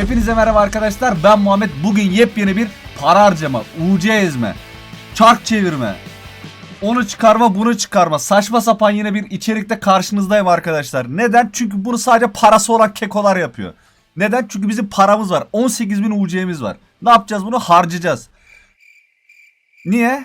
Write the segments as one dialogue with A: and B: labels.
A: Hepinize merhaba arkadaşlar. Ben Muhammed. Bugün yepyeni bir para harcama, UC ezme, çark çevirme, onu çıkarma, bunu çıkarma. Saçma sapan yine bir içerikte karşınızdayım arkadaşlar. Neden? Çünkü bunu sadece parası olan kekolar yapıyor. Neden? Çünkü bizim paramız var. 18.000 UC'miz var. Ne yapacağız bunu? Harcayacağız. Niye?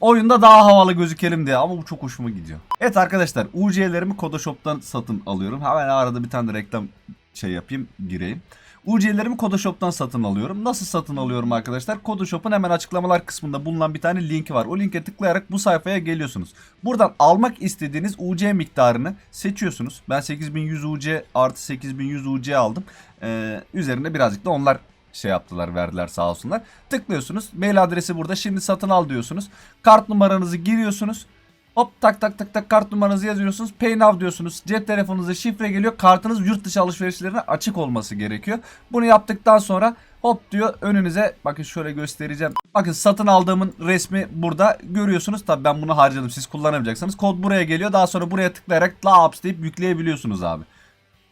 A: Oyunda daha havalı gözükelim diye ama bu çok hoşuma gidiyor. Evet arkadaşlar UC'lerimi Kodoshop'tan satın alıyorum. Hemen arada bir tane reklam şey yapayım gireyim. UC'lerimi Kodoshop'tan satın alıyorum. Nasıl satın alıyorum arkadaşlar? Kodoshop'un hemen açıklamalar kısmında bulunan bir tane linki var. O linke tıklayarak bu sayfaya geliyorsunuz. Buradan almak istediğiniz UC miktarını seçiyorsunuz. Ben 8100 UC artı 8100 UC aldım. Ee, üzerinde birazcık da onlar şey yaptılar verdiler sağ olsunlar. Tıklıyorsunuz. Mail adresi burada. Şimdi satın al diyorsunuz. Kart numaranızı giriyorsunuz. Hop tak tak tak tak kart numaranızı yazıyorsunuz. Pay now diyorsunuz. Cep telefonunuza şifre geliyor. Kartınız yurt dışı alışverişlerine açık olması gerekiyor. Bunu yaptıktan sonra hop diyor önünüze bakın şöyle göstereceğim. Bakın satın aldığımın resmi burada görüyorsunuz. Tabi ben bunu harcadım. Siz kullanamayacaksanız kod buraya geliyor. Daha sonra buraya tıklayarak laps deyip yükleyebiliyorsunuz abi.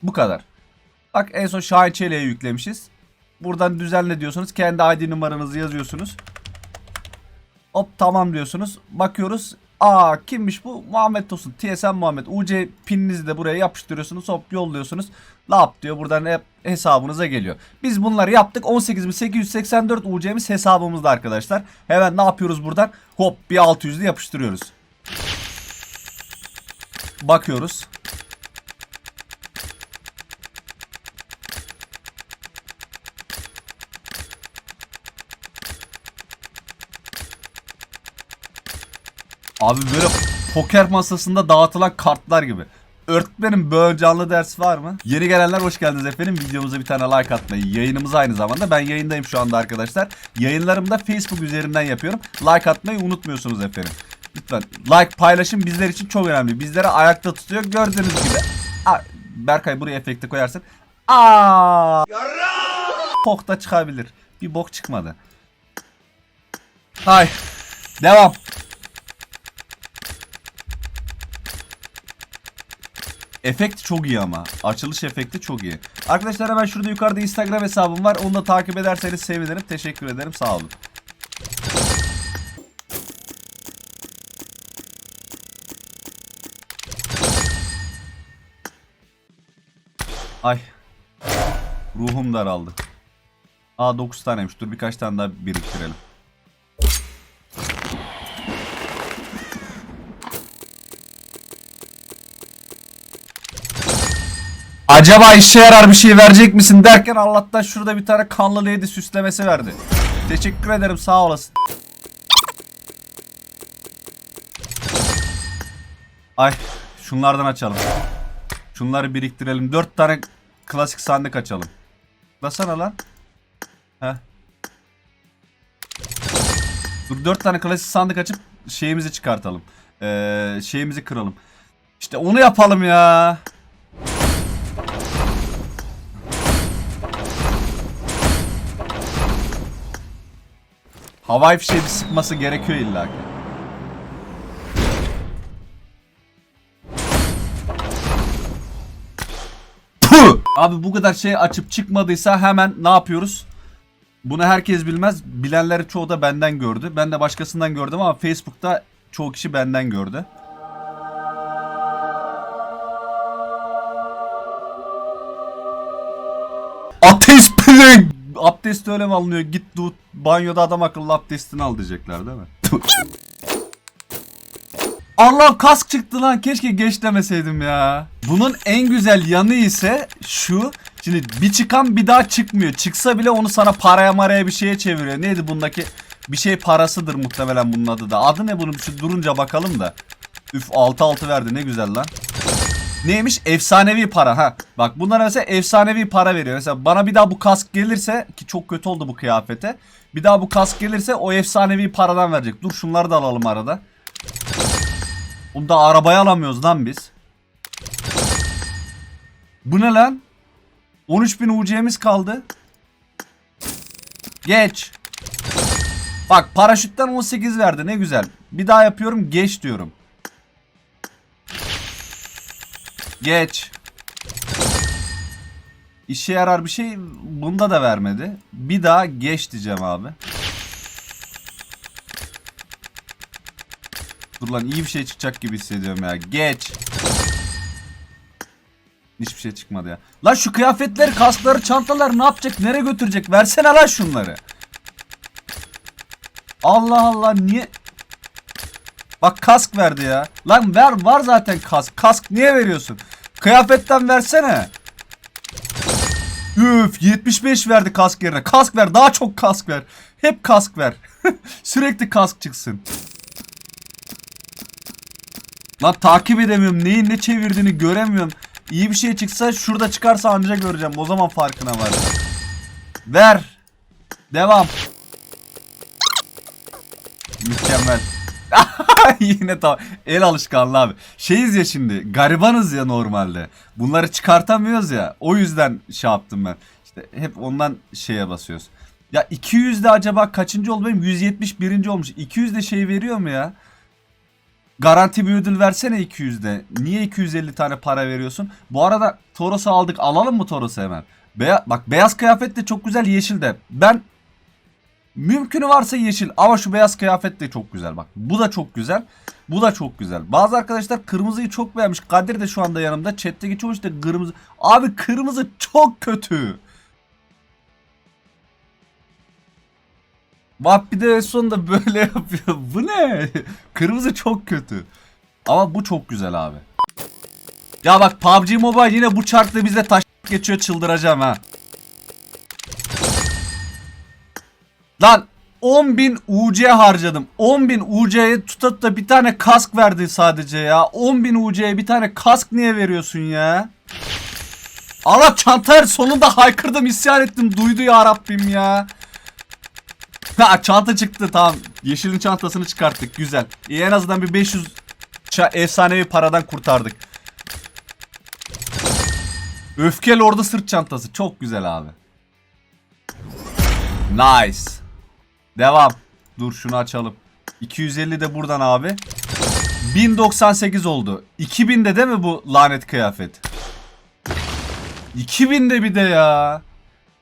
A: Bu kadar. Bak en son Şahin Çele'ye yüklemişiz. Buradan düzenle diyorsunuz. Kendi ID numaranızı yazıyorsunuz. Hop tamam diyorsunuz. Bakıyoruz. Aa kimmiş bu? Muhammed Tosun. TSM Muhammed. UC pininizi de buraya yapıştırıyorsunuz. Hop yolluyorsunuz. Lap diyor. Buradan hep hesabınıza geliyor. Biz bunları yaptık. 18.884 UC'miz hesabımızda arkadaşlar. Hemen ne yapıyoruz buradan? Hop bir 600'lü yapıştırıyoruz. Bakıyoruz. Abi böyle poker masasında dağıtılan kartlar gibi. Öğretmenim böyle canlı ders var mı? Yeni gelenler hoş geldiniz efendim. Videomuza bir tane like atmayı. Yayınımız aynı zamanda. Ben yayındayım şu anda arkadaşlar. Yayınlarımı da Facebook üzerinden yapıyorum. Like atmayı unutmuyorsunuz efendim. Lütfen like paylaşım bizler için çok önemli. Bizleri ayakta tutuyor. Gördüğünüz gibi. Aa, Berkay buraya efekti koyarsın. Aa! Bok da çıkabilir. Bir bok çıkmadı. Hay. Devam. Efekt çok iyi ama. Açılış efekti çok iyi. Arkadaşlar hemen şurada yukarıda Instagram hesabım var. Onu da takip ederseniz sevinirim. Teşekkür ederim. Sağ olun. Ay. Ruhum daraldı. Aa 9 taneymiş. Dur birkaç tane daha biriktirelim. Acaba işe yarar bir şey verecek misin derken Allah'tan şurada bir tane kanlı lady süslemesi verdi. Teşekkür ederim sağ olasın. Ay şunlardan açalım. Şunları biriktirelim. 4 tane klasik sandık açalım. Basana lan. Heh. Dur 4 tane klasik sandık açıp şeyimizi çıkartalım. Ee, şeyimizi kıralım. İşte onu yapalım ya. Havai fişeği bir sıkması gerekiyor illa. Puh! Abi bu kadar şey açıp çıkmadıysa hemen ne yapıyoruz? Bunu herkes bilmez. Bilenleri çoğu da benden gördü. Ben de başkasından gördüm ama Facebook'ta çoğu kişi benden gördü. Ateist bile abdest öyle mi alınıyor? Git du banyoda adam akıllı abdestini al diyecekler değil mi? Allah'ım kask çıktı lan keşke geç demeseydim ya. Bunun en güzel yanı ise şu. Şimdi bir çıkan bir daha çıkmıyor. Çıksa bile onu sana paraya maraya bir şeye çeviriyor. Neydi bundaki? Bir şey parasıdır muhtemelen bunun adı da. Adı ne bunun? Şu durunca bakalım da. Üf 6-6 verdi ne güzel lan. Neymiş? Efsanevi para ha. Bak bunlara mesela efsanevi para veriyor. Mesela bana bir daha bu kask gelirse ki çok kötü oldu bu kıyafete. Bir daha bu kask gelirse o efsanevi paradan verecek. Dur şunları da alalım arada. Bunu da arabaya alamıyoruz lan biz. Bu ne lan? 13.000 UC'miz kaldı. Geç. Bak paraşütten 18 verdi ne güzel. Bir daha yapıyorum geç diyorum. Geç. işe yarar bir şey bunda da vermedi. Bir daha geç diyeceğim abi. Dur lan iyi bir şey çıkacak gibi hissediyorum ya. Geç. Hiçbir şey çıkmadı ya. Lan şu kıyafetleri, kaskları, çantaları ne yapacak? Nereye götürecek? Versene lan şunları. Allah Allah niye? Bak kask verdi ya. Lan ver var zaten kask. Kask niye veriyorsun? Kıyafetten versene. Üf 75 verdi kask yerine. Kask ver daha çok kask ver. Hep kask ver. Sürekli kask çıksın. Lan takip edemiyorum. Neyin ne çevirdiğini göremiyorum. İyi bir şey çıksa şurada çıkarsa anca göreceğim. O zaman farkına var. Ver. Devam. Mükemmel. Yine tamam. El alışkanlığı abi. Şeyiz ya şimdi. Garibanız ya normalde. Bunları çıkartamıyoruz ya. O yüzden şey yaptım ben. İşte hep ondan şeye basıyoruz. Ya 200 de acaba kaçıncı oldu benim? 171. olmuş. 200 de şey veriyor mu ya? Garanti bir ödül versene 200'de. Niye 250 tane para veriyorsun? Bu arada Toros'u aldık. Alalım mı Toros'u hemen? Beya bak beyaz kıyafet de çok güzel yeşil de. Ben mümkünü varsa yeşil ama şu beyaz kıyafet de çok güzel bak. Bu da çok güzel. Bu da çok güzel. Bazı arkadaşlar kırmızıyı çok beğenmiş. Kadir de şu anda yanımda. Chat'teki çoğu işte kırmızı. Abi kırmızı çok kötü. Bak bir de sonunda böyle yapıyor. Bu ne? Kırmızı çok kötü. Ama bu çok güzel abi. Ya bak PUBG Mobile yine bu çarkla bize taş geçiyor çıldıracağım ha. Lan 10.000 UC harcadım. 10.000 UC'ye tutup da bir tane kask verdi sadece ya. 10.000 UC'ye bir tane kask niye veriyorsun ya? Allah çantayı sonunda haykırdım isyan ettim duydu ya Rabbim ya. Ha çanta çıktı tamam. Yeşilin çantasını çıkarttık güzel. İyi en azından bir 500 ça- efsanevi paradan kurtardık. Öfkeli orada sırt çantası çok güzel abi. Nice. Devam. Dur şunu açalım. 250 de buradan abi. 1098 oldu. 2000 de değil mi bu lanet kıyafet? 2000 de bir de ya.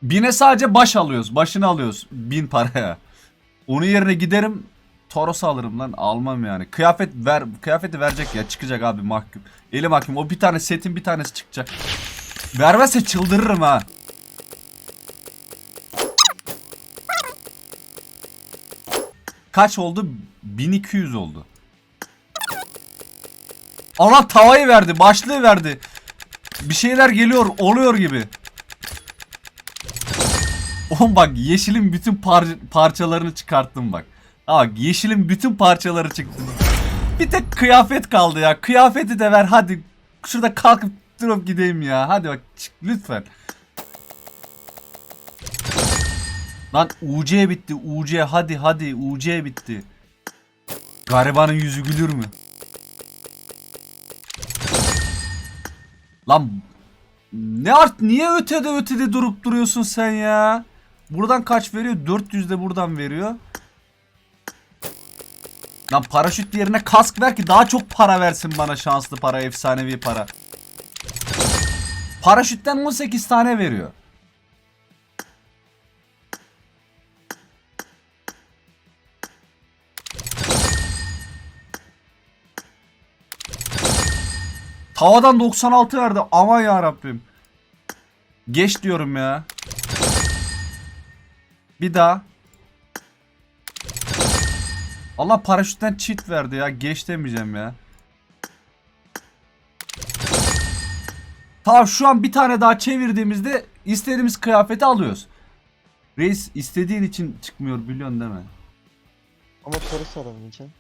A: Bine sadece baş alıyoruz. Başını alıyoruz. Bin paraya. Onun yerine giderim Toros alırım lan. Almam yani. Kıyafet ver kıyafeti verecek ya. Çıkacak abi mahkum. Eli mahkum. O bir tane setin bir tanesi çıkacak. Vermezse çıldırırım ha. Kaç oldu? 1200 oldu. Allah tavayı verdi, başlığı verdi. Bir şeyler geliyor, oluyor gibi. Oğlum bak yeşilin bütün par- parçalarını çıkarttım bak. Ha bak yeşilin bütün parçaları çıktı. Bir tek kıyafet kaldı ya. Kıyafeti de ver hadi. Şurada kalkıp durup gideyim ya. Hadi bak çık lütfen. Lan UC bitti. UC hadi hadi UC bitti. Garibanın yüzü gülür mü? Lan ne art niye ötede ötede durup duruyorsun sen ya? Buradan kaç veriyor? 400 de buradan veriyor. Lan paraşüt yerine kask ver ki daha çok para versin bana şanslı para, efsanevi para. Paraşütten 18 tane veriyor. Tavadan 96 verdi. Aman ya Rabbim. Geç diyorum ya. Bir daha. Allah paraşütten cheat verdi ya. Geç demeyeceğim ya. Tamam şu an bir tane daha çevirdiğimizde istediğimiz kıyafeti alıyoruz. Reis istediğin için çıkmıyor biliyorsun değil mi?
B: Ama Toros alamayacağım.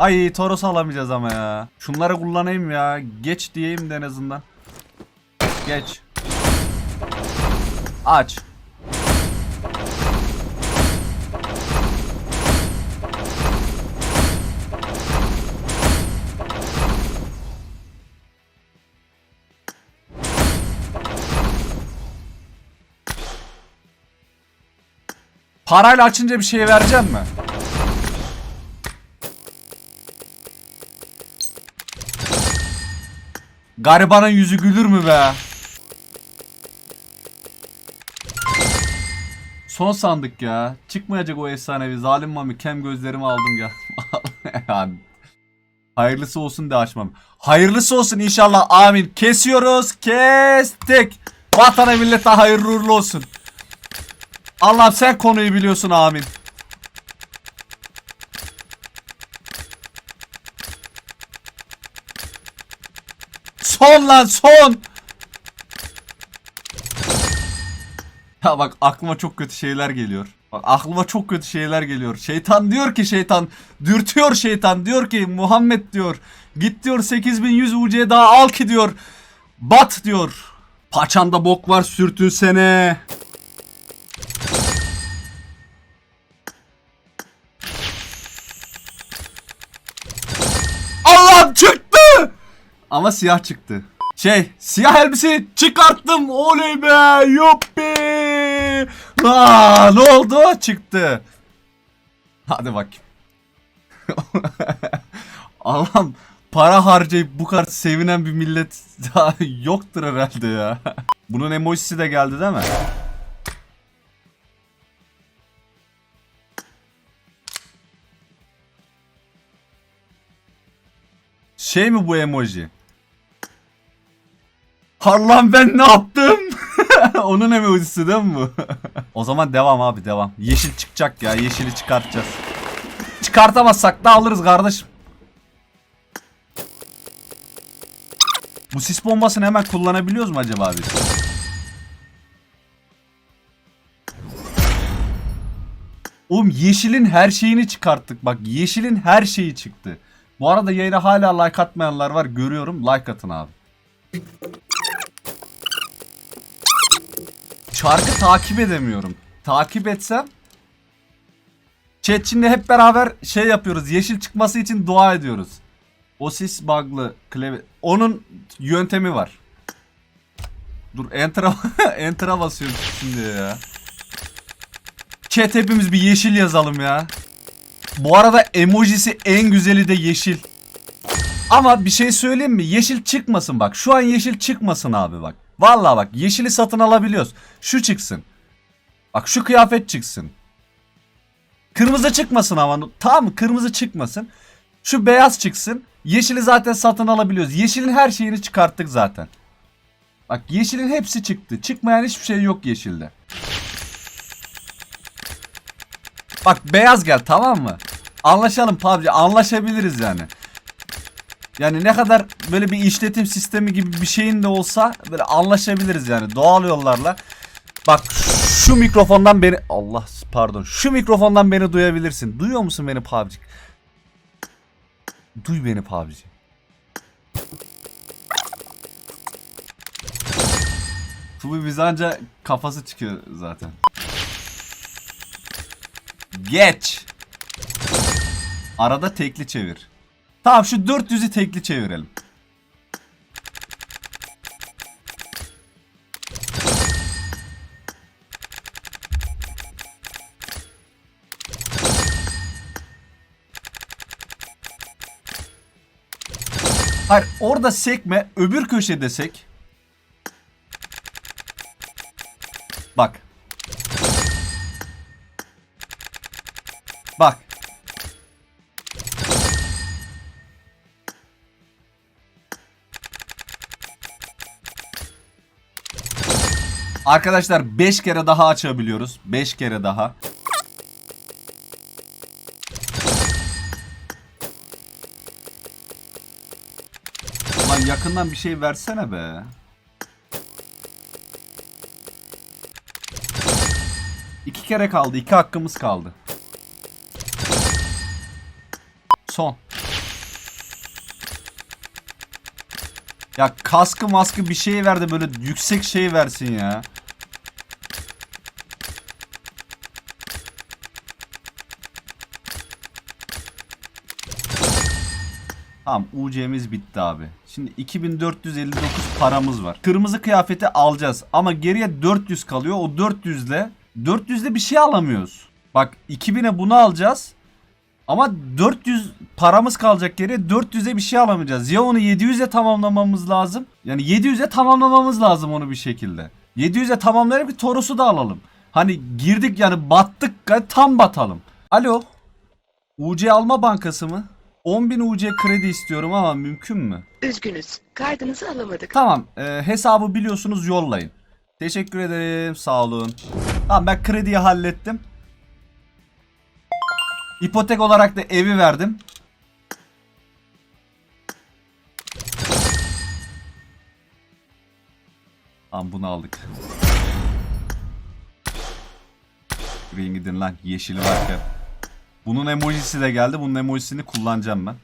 A: Ay Toros alamayacağız ama ya. Şunları kullanayım ya. Geç diyeyim de en azından. Geç. Aç. Parayla açınca bir şey vereceğim mi? Garibanın yüzü gülür mü be? Son sandık ya. Çıkmayacak o efsanevi. Zalim mami kem gözlerimi aldım ya. Hayırlısı olsun de açmam. Hayırlısı olsun inşallah amin. Kesiyoruz. Kestik. Vatana millete hayırlı uğurlu olsun. Allah'ım sen konuyu biliyorsun amin. Son lan son. Ya bak aklıma çok kötü şeyler geliyor. Bak aklıma çok kötü şeyler geliyor. Şeytan diyor ki şeytan dürtüyor şeytan diyor ki Muhammed diyor. Git diyor 8100 UC daha al ki diyor. Bat diyor. Paçanda bok var sürtünsene. Ama siyah çıktı. Şey siyah elbiseyi çıkarttım. Oley be yuppi. Aa, ne oldu? Çıktı. Hadi bakayım. Allah'ım para harcayıp bu kadar sevinen bir millet daha yoktur herhalde ya. Bunun emojisi de geldi değil mi? Şey mi bu emoji? Harlan ben ne yaptım? Onun emojisi değil mi bu? o zaman devam abi devam. Yeşil çıkacak ya. Yeşili çıkartacağız. Çıkartamazsak da alırız kardeşim. Bu sis bombasını hemen kullanabiliyoruz mu acaba biz? Oğlum yeşilin her şeyini çıkarttık. Bak yeşilin her şeyi çıktı. Bu arada yayına hala like atmayanlar var. Görüyorum. Like atın abi. Çarkı takip edemiyorum. Takip etsem Chat şimdi hep beraber şey yapıyoruz. Yeşil çıkması için dua ediyoruz. Osis bug'lı klavye. Onun yöntemi var. Dur enter'a enter'a basıyorum şimdi ya. Chat hepimiz bir yeşil yazalım ya. Bu arada emojisi en güzeli de yeşil. Ama bir şey söyleyeyim mi? Yeşil çıkmasın bak. Şu an yeşil çıkmasın abi bak. Vallahi bak yeşili satın alabiliyoruz. Şu çıksın. Bak şu kıyafet çıksın. Kırmızı çıkmasın ama. Mı? Kırmızı çıkmasın. Şu beyaz çıksın. Yeşili zaten satın alabiliyoruz. Yeşilin her şeyini çıkarttık zaten. Bak yeşilin hepsi çıktı. Çıkmayan hiçbir şey yok yeşilde. Bak beyaz gel tamam mı? Anlaşalım PUBG. Anlaşabiliriz yani. Yani ne kadar böyle bir işletim sistemi gibi bir şeyin de olsa böyle anlaşabiliriz yani doğal yollarla. Bak şu mikrofondan beni Allah pardon şu mikrofondan beni duyabilirsin. Duyuyor musun beni PUBG? Duy beni PUBG. Tubi biz anca kafası çıkıyor zaten. Geç. Arada tekli çevir. Tamam şu 400'ü tekli çevirelim. Hayır orada sekme öbür köşede sek. Bak. Bak. Arkadaşlar 5 kere daha açabiliyoruz. 5 kere daha. Lan yakından bir şey versene be. İki kere kaldı. iki hakkımız kaldı. Son. Ya kaskı maskı bir şey ver de böyle yüksek şey versin ya. Tamam UC'miz bitti abi. Şimdi 2459 paramız var. Kırmızı kıyafeti alacağız ama geriye 400 kalıyor. O 400 ile 400 ile bir şey alamıyoruz. Bak 2000'e bunu alacağız. Ama 400 paramız kalacak geriye 400'e bir şey alamayacağız. Ya onu 700'e tamamlamamız lazım. Yani 700'e tamamlamamız lazım onu bir şekilde. 700'e tamamlayalım ki Toros'u da alalım. Hani girdik yani battık ya, tam batalım. Alo. UC Alma Bankası mı? 10.000 UC kredi istiyorum ama mümkün mü?
C: Üzgünüz. Kaydınızı alamadık.
A: Tamam e, hesabı biliyorsunuz yollayın. Teşekkür ederim sağ olun. Tamam ben krediyi hallettim. İpotek olarak da evi verdim. Tamam bunu aldık. Yürüyün gidin lan yeşili varken. Bunun emojisi de geldi. Bunun emojisini kullanacağım ben.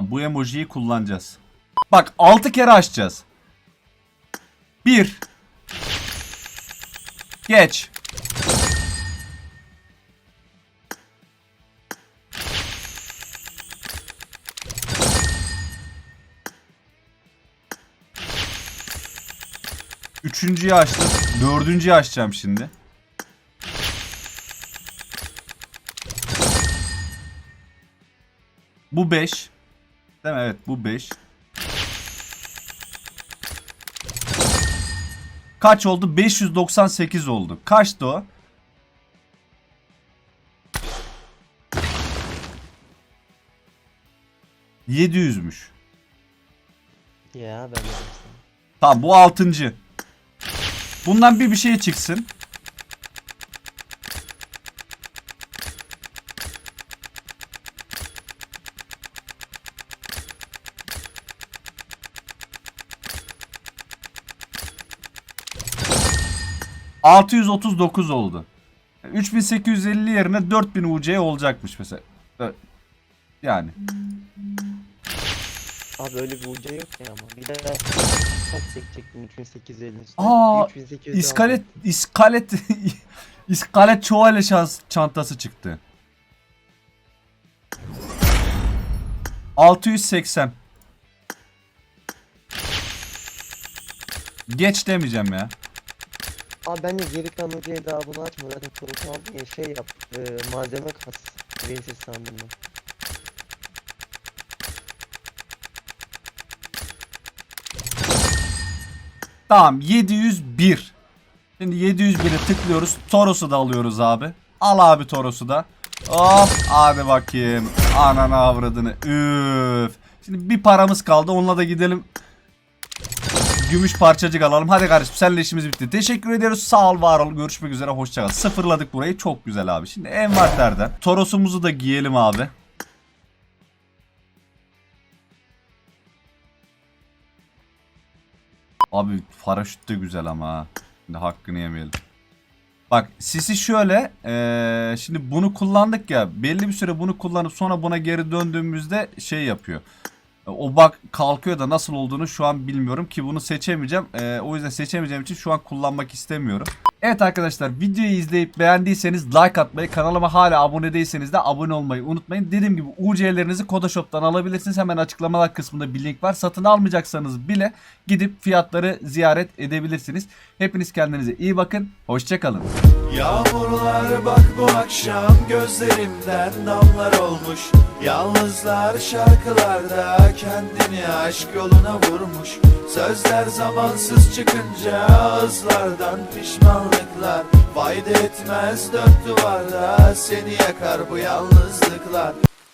A: Tamam bu emojiyi kullanacağız. Bak 6 kere açacağız. 1 Geç. Üçüncüyü açtım. Dördüncüyü açacağım şimdi. Bu 5. Değil mi? Evet bu 5. Kaç oldu? 598 oldu. Kaçtı o? %700'müş.
B: Ya ben.
A: Tamam bu 6. Bundan bir bir şey çıksın. ...639 oldu. 3850 yerine 4000 UC olacakmış mesela. Yani.
B: Abi öyle bir uca yok ya ama. Bir de kaç çekecektim 3850 üstüne.
A: Aa,
B: 3800
A: İskalet, iskalet, iskalet çuvale şans çantası çıktı. 680. Geç demeyeceğim ya.
B: Abi bence geri kalan hocaya daha bunu açma zaten sorusu aldın ya şey yap. E, malzeme kas. Verirsiz sandım ben.
A: Tamam 701. Şimdi 701'e tıklıyoruz. Toros'u da alıyoruz abi. Al abi Toros'u da. Hop hadi bakayım. Ananı avradını. Üf. Şimdi bir paramız kaldı. Onunla da gidelim. Gümüş parçacık alalım. Hadi kardeşim seninle işimiz bitti. Teşekkür ediyoruz. Sağ ol var ol. Görüşmek üzere. Hoşçakal. Sıfırladık burayı. Çok güzel abi. Şimdi envanterden. Toros'umuzu da giyelim abi. Abi paraşüt de güzel ama. Şimdi hakkını yemeyelim. Bak sisi şöyle. eee, şimdi bunu kullandık ya. Belli bir süre bunu kullanıp sonra buna geri döndüğümüzde şey yapıyor. O bak kalkıyor da nasıl olduğunu şu an bilmiyorum ki bunu seçemeyeceğim. Eee, o yüzden seçemeyeceğim için şu an kullanmak istemiyorum. Evet arkadaşlar videoyu izleyip beğendiyseniz like atmayı, kanalıma hala abone değilseniz de abone olmayı unutmayın. Dediğim gibi UC'lerinizi Kodaşop'tan alabilirsiniz. Hemen açıklamalar kısmında bir link var. Satın almayacaksanız bile gidip fiyatları ziyaret edebilirsiniz. Hepiniz kendinize iyi bakın. Hoşçakalın.
D: Yağmurlar bak bu akşam gözlerimden damlar olmuş Yalnızlar şarkılarda kendini aşk yoluna vurmuş. Sözler zamansız çıkınca ağızlardan pişmanlıklar. Fayda etmez dört duvarda seni yakar bu yalnızlıklar